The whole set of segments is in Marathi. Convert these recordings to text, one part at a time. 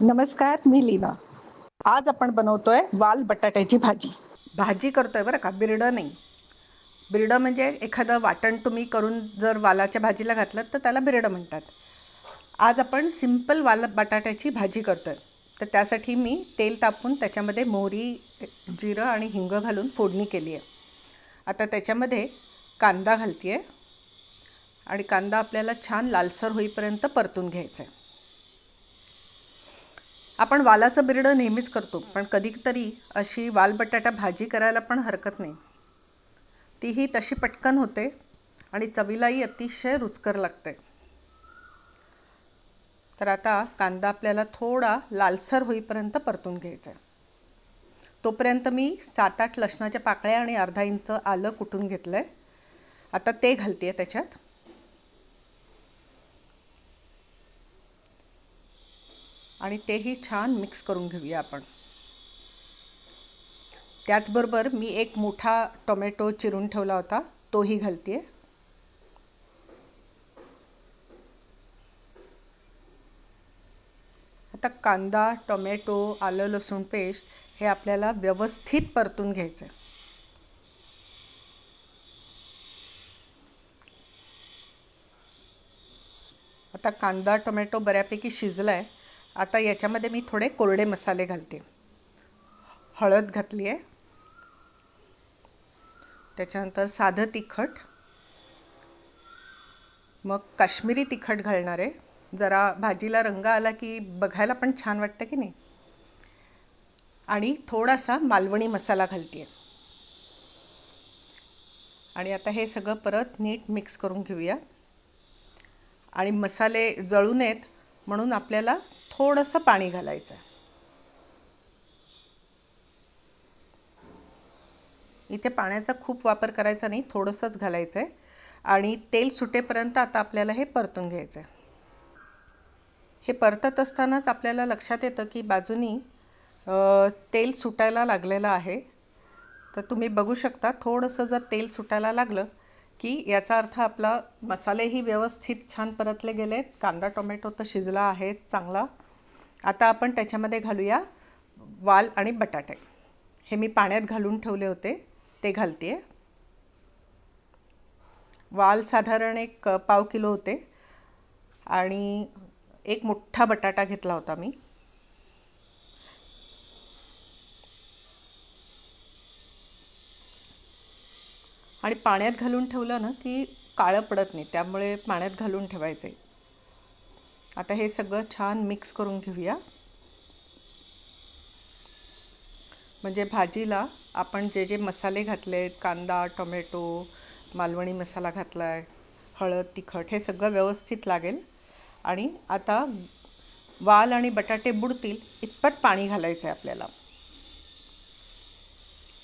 नमस्कार मी लीना. आज आपण बनवतोय वाल बटाट्याची भाजी. भाजी करतोय बरं का? बिरडं नाही. बिरडं म्हणजे एखादं वाटण तुम्ही करून जर वालाच्या भाजीला घातलं तर त्याला बिरडं म्हणतात. आज आपण सिंपल वाल बटाट्याची भाजी करतोय. तर त्यासाठी मी तेल तापून त्याच्यामध्ये मोहरी जिरं आणि हिंग घालून फोडणी केली आहे. आता त्याच्यामध्ये कांदा घालते आहे आणि कांदा आपल्याला छान लालसर होईपर्यंत परतून घ्यायचा आहे आपण वालाचं बिरडं नेहमीच करतो पण कधीतरी अशी वाल बटाटा भाजी करायला पण हरकत नाही. तीही तशी पटकन होते आणि चवीलाही अतिशय रुचकर लागते. तर आता कांदा आपल्याला थोडा लालसर होईपर्यंत परतून घ्यायचा आहे. तोपर्यंत मी सात आठ लसणाच्या पाकळ्या आणि अर्धा इंच आलं कुटून घेतलं आहे आता ते घालते आहे त्याच्यात. आणि तेही छान मिक्स करून घेऊया आपण. त्याचबरोबर मी एक मोठा टोमॅटो चिरून ठेवला होता तोही घालते आता कांदा टोमॅटो आलं लसूण पेस्ट हे आपल्याला व्यवस्थित परतून घ्यायचं आहे आता कांदा टोमॅटो बऱ्यापैकी शिजला आहे आता याच्यामध्ये मी थोडे कोरडे मसाले घालते. हळद घातली आहे त्याच्यानंतर साधं तिखट. मग काश्मीरी तिखट घालणार. आहे जरा भाजीला रंग आला की बघायला पण छान वाटतं की नाही? आणि थोडासा मालवणी मसाला घालते आहे आणि आता हे सगळं परत नीट मिक्स करून घेऊया. आणि मसाले जळू नयेत म्हणून आपल्याला थोडंसं पाणी घालायचं आहे इथे पाण्याचा खूप वापर करायचा नाही थोडंसंच घालायचं आहे आणि तेल सुटेपर्यंत आता आपल्याला हे परतून घ्यायचं आहे हे परतत असतानाच आपल्याला लक्षात येतं की बाजूनी तेल सुटायला लागलेलं आहे. तर तुम्ही बघू शकता थोडंसं जर तेल सुटायला लागलं की याचा अर्थ आपला मसालेही व्यवस्थित छान परतले गेलेत. कांदा टोमॅटो तर शिजला आहे चांगला. आता आपण त्याच्यामध्ये घालूया वाल आणि बटाटे. हे मी पाण्यात घालून ठेवले होते ते घालते वाल साधारण एक पाव किलो होते आणि एक मोठा बटाटा घेतला होता मी. आणि पाण्यात घालून ठेवलं ना की काळं पडत नाही त्यामुळे पाण्यात घालून ठेवायचं आहे आता हे सगळं छान मिक्स करून घेऊया. म्हणजे भाजीला आपण जे जे मसाले घातले आहेत कांदा टोमॅटो मालवणी मसाला घातला आहे हळद तिखट हे सगळं व्यवस्थित लागेल. आणि आता वाल आणि बटाटे बुडतील इतपत पाणी घालायचं आहे आपल्याला.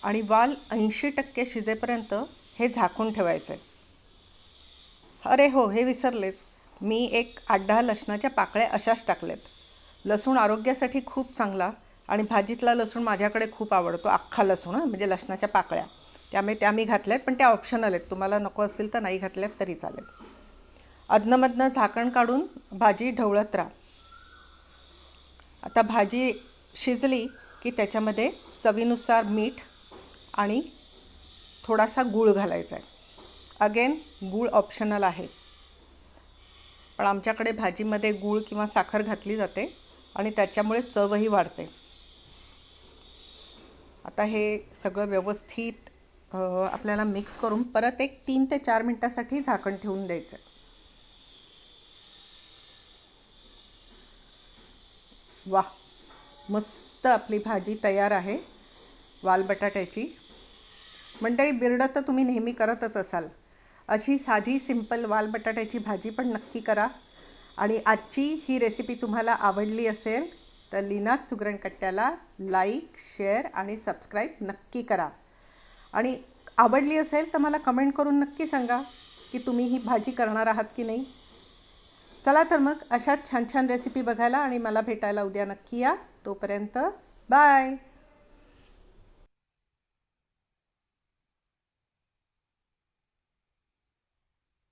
आणि वाल ऐंशी टक्के शिजेपर्यंत हे झाकून ठेवायचं आहे अरे हो हे विसरलेच. मी एक आठ दहा लसणाच्या पाकळ्या अशाच टाकल्यात. लसूण आरोग्यासाठी खूप चांगला आणि भाजीतला लसूण माझ्याकडे खूप आवडतो अख्खा लसूण म्हणजे लसणाच्या पाकळ्या. त्यामुळे त्या मी घातल्यात पण त्या ऑप्शनल आहेत. तुम्हाला नको असेल तर नाही घातल्यात तरी चालेल. अधनमधनं झाकण काढून भाजी ढवळत राहा. आता भाजी शिजली की त्याच्यामध्ये चवीनुसार मीठ आणि थोडासा गूळ घालायचा आहे. अगेन गूळ ऑप्शनल आहे. पण आमच्याकडे भाजीमध्ये गूळ किंवा साखर घातली जाते आणि त्याच्यामुळे चवही वाढते. आता हे सगळं व्यवस्थित आपल्याला मिक्स करून परत एक तीन ते चार मिनटासाठी झाकण ठेवून द्यायचं. वा मस्त आपली भाजी तयार आहे वाल बटाट्याची. मंडळी बिरडं तर तुम्ही नेहमी करतच असाल. अशी साधी सिंपल वाल बटाट्याची भाजी पण नक्की करा. आणि आजची ही रेसिपी तुम्हाला आवडली असेल तर लीना सुगरणकट्ट्याला लाईक शेअर आणि सबस्क्राईब नक्की करा. आणि आवडली असेल तर मला कमेंट करून नक्की सांगा की तुम्ही ही भाजी करणार आहात की नाही. चला तर मग अशाच छान छान रेसिपी बघायला आणि मला भेटायला उद्या नक्की या. तोपर्यंत बाय